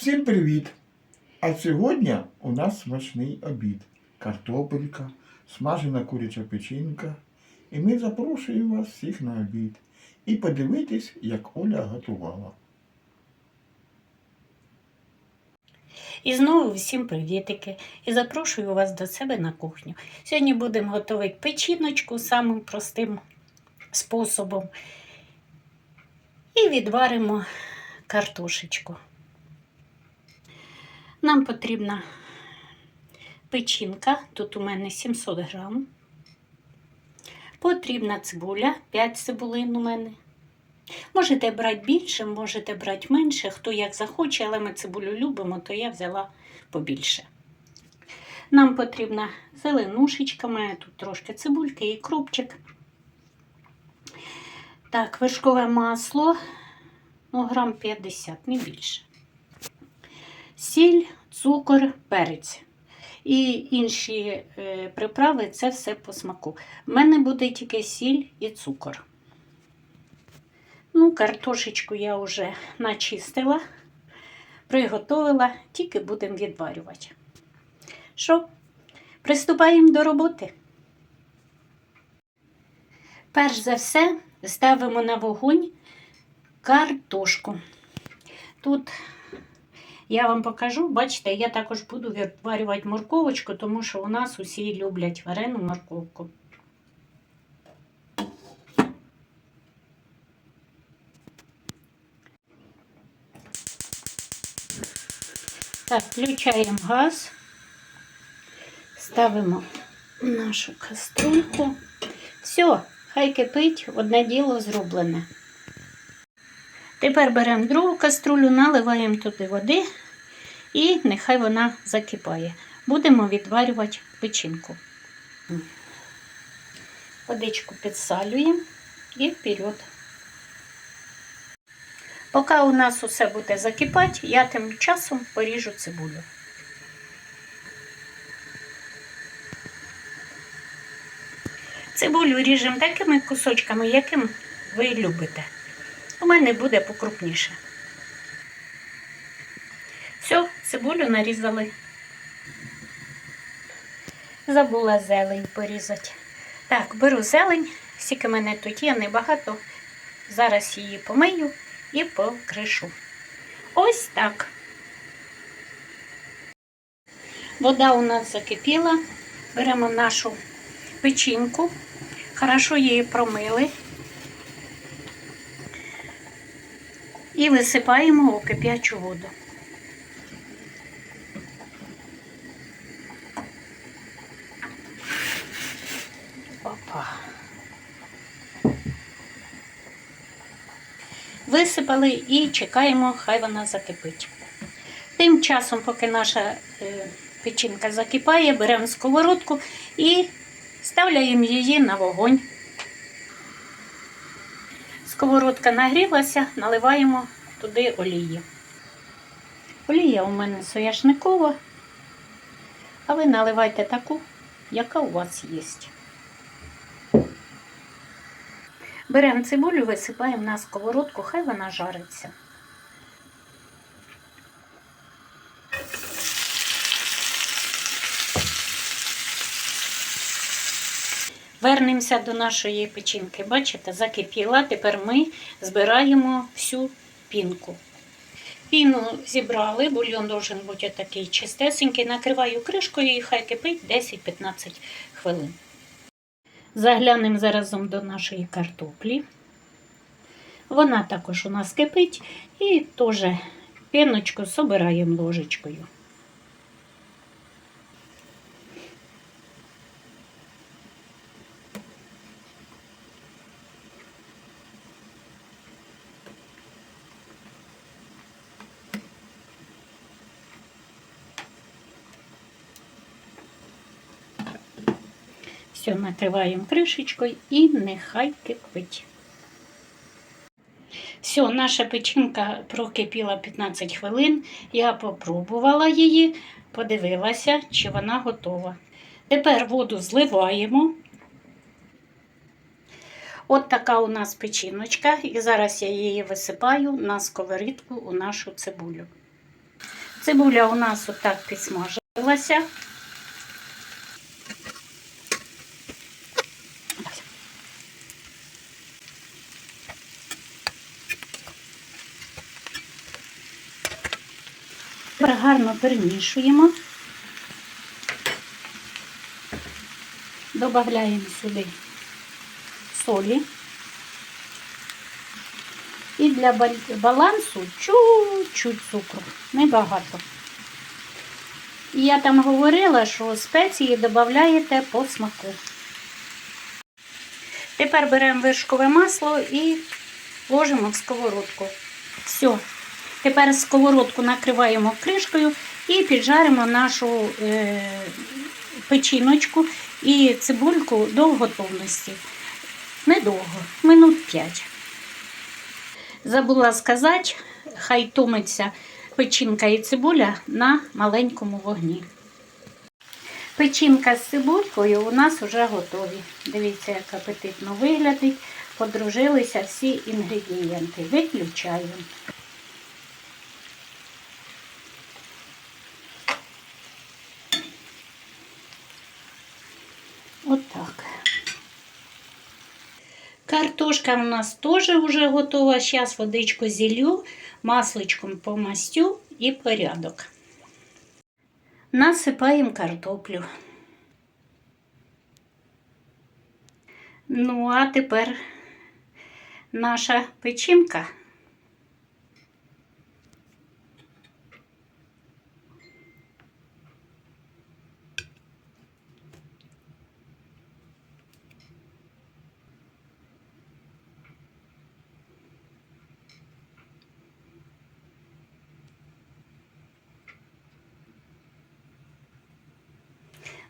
Всім привіт! А сьогодні у нас смачний обід. Картопелька, смажена куряча печінка. І ми запрошуємо вас всіх на обід. І подивитись, як Оля готувала. І знову всім привітики. І запрошую вас до себе на кухню. Сьогодні будемо готувати печіночку самим простим способом. І відваримо картошечку. Нам потрібна печінка, тут у мене 700 грам. Потрібна цибуля, 5 цибулин у мене. Можете брати більше, можете брати менше, хто як захоче, але ми цибулю любимо, то я взяла побільше. Нам потрібна зеленушечка, має тут трошки цибульки і кропчик. Так, вершкове масло, ну, грам 50, не більше. Сіль, цукор, перець. І інші е, приправи це все по смаку. У мене буде тільки сіль і цукор. Ну, картошечку я вже начистила, приготовила, тільки будемо відварювати. Що, приступаємо до роботи. Перш за все ставимо на вогонь картошку. Тут я вам покажу, бачите, я також буду відварювати морковочку, тому що у нас усі люблять варену морковку. Так, включаємо газ, ставимо нашу каструльку. Все, хай кипить, одне діло зроблене. Тепер беремо другу каструлю, наливаємо туди води і нехай вона закипає. Будемо відварювати печінку. Водичку підсалюємо і вперед. Поки у нас усе буде закипати, я тим часом поріжу цибулю. Цибулю ріжемо такими кусочками, яким ви любите. У мене буде покрупніше. Все, цибулю нарізали. Забула зелень порізати. Так, беру зелень, скільки мене тут є, небагато. Зараз її помию і покришу. Ось так. Вода у нас закипіла. Беремо нашу печінку, хорошо її промили і висипаємо у кип'ячу воду. Опа. Висипали і чекаємо, хай вона закипить. Тим часом, поки наша е, печінка закипає, беремо сковородку і ставляємо її на вогонь. Сковородка нагрілася, наливаємо туди олії. Олія у мене сояшникова, а ви наливайте таку, яка у вас є. Беремо цибулю, висипаємо на сковородку, хай вона жариться. Вернемося до нашої печінки. Бачите, закипіла. Тепер ми збираємо всю пінку. Піну зібрали, бульйон должен бути такий чистесенький. Накриваю кришкою і хай кипить 10-15 хвилин. Заглянемо заразом до нашої картоплі. Вона також у нас кипить і теж піночку собираємо ложечкою. Все, накриваємо кришечкою і нехай кипить. Все, наша печінка прокипіла 15 хвилин. Я попробувала її, подивилася, чи вона готова. Тепер воду зливаємо. От така у нас печіночка, і зараз я її висипаю на сковорідку у нашу цибулю. Цибуля у нас отак підсмажилася. Тепер гарно перемішуємо. Добавляємо сюди солі. І для балансу чуть-чуть цукру, небагато. І я там говорила, що спеції додаєте по смаку. Тепер беремо вершкове масло і ложимо в сковородку. Все. Тепер сковородку накриваємо кришкою і піджаримо нашу е, печіночку і цибульку до готовності. Недовго, минут 5. Забула сказати, хай томиться печінка і цибуля на маленькому вогні. Печінка з цибулькою у нас вже готові. Дивіться, як апетитно виглядить. Подружилися всі інгредієнти. Виключаємо. Отак. Картошка у нас теж вже готова. Зараз водичку зілю, масличком помастю і порядок. Насипаємо картоплю. Ну, а тепер наша печінка.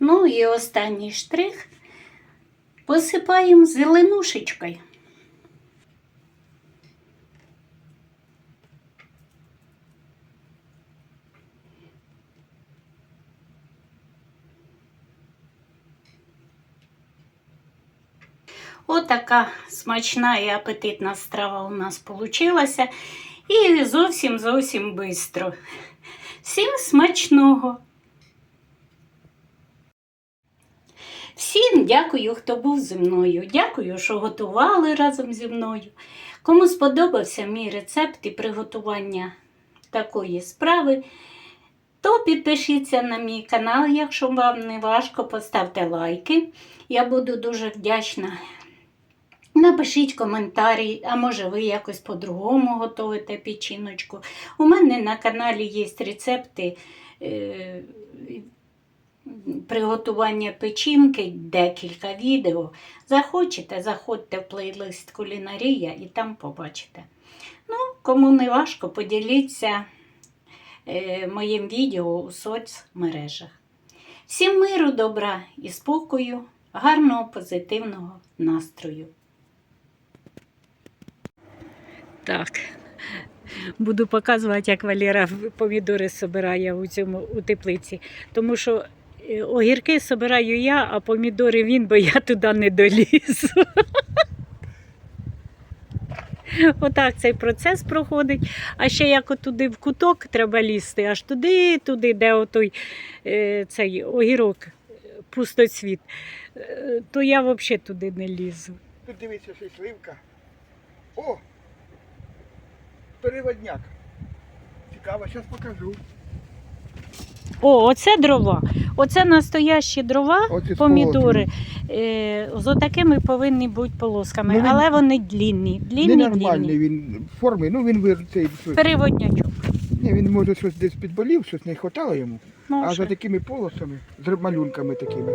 Ну і останній штрих посипаємо зеленушечкою. Отака смачна і апетитна страва у нас получилася. І зовсім зовсім швидко. Всім смачного! Всім дякую, хто був зі мною. Дякую, що готували разом зі мною. Кому сподобався мій рецепт і приготування такої справи, то підпишіться на мій канал, якщо вам не важко, поставте лайки. Я буду дуже вдячна. Напишіть коментарі, а може ви якось по-другому готуєте печіночку. У мене на каналі є рецепти. Приготування печінки, декілька відео. Захочете, заходьте в плейлист Кулінарія і там побачите. Ну, кому не важко, поділіться е, моїм відео у соцмережах. Всім миру, добра і спокою, гарного позитивного настрою. Так. Буду показувати, як Валера помідори збирає у цьому у теплиці. Тому що огірки збираю я, а помідори він, бо я туди не долізу. Отак цей процес проходить. А ще як туди в куток треба лізти, аж туди, туди, де отой е, цей огірок, е, пустоцвіт, е, то я взагалі туди не лізу. Тут дивіться, й сливка. О! Переводняк. Цікаво, зараз покажу. О, оце дрова. Оце настоящі дрова, Оце помідори. Е, з отакими повинні бути полосками, Ну, він- але вони длінні. Длінні, Ненормальний длінні. він форми, ну він вир цей. щось- Переводнячок. Ні, він може щось десь підболів, щось не хватало йому. А Може. за такими полосами, з малюнками такими.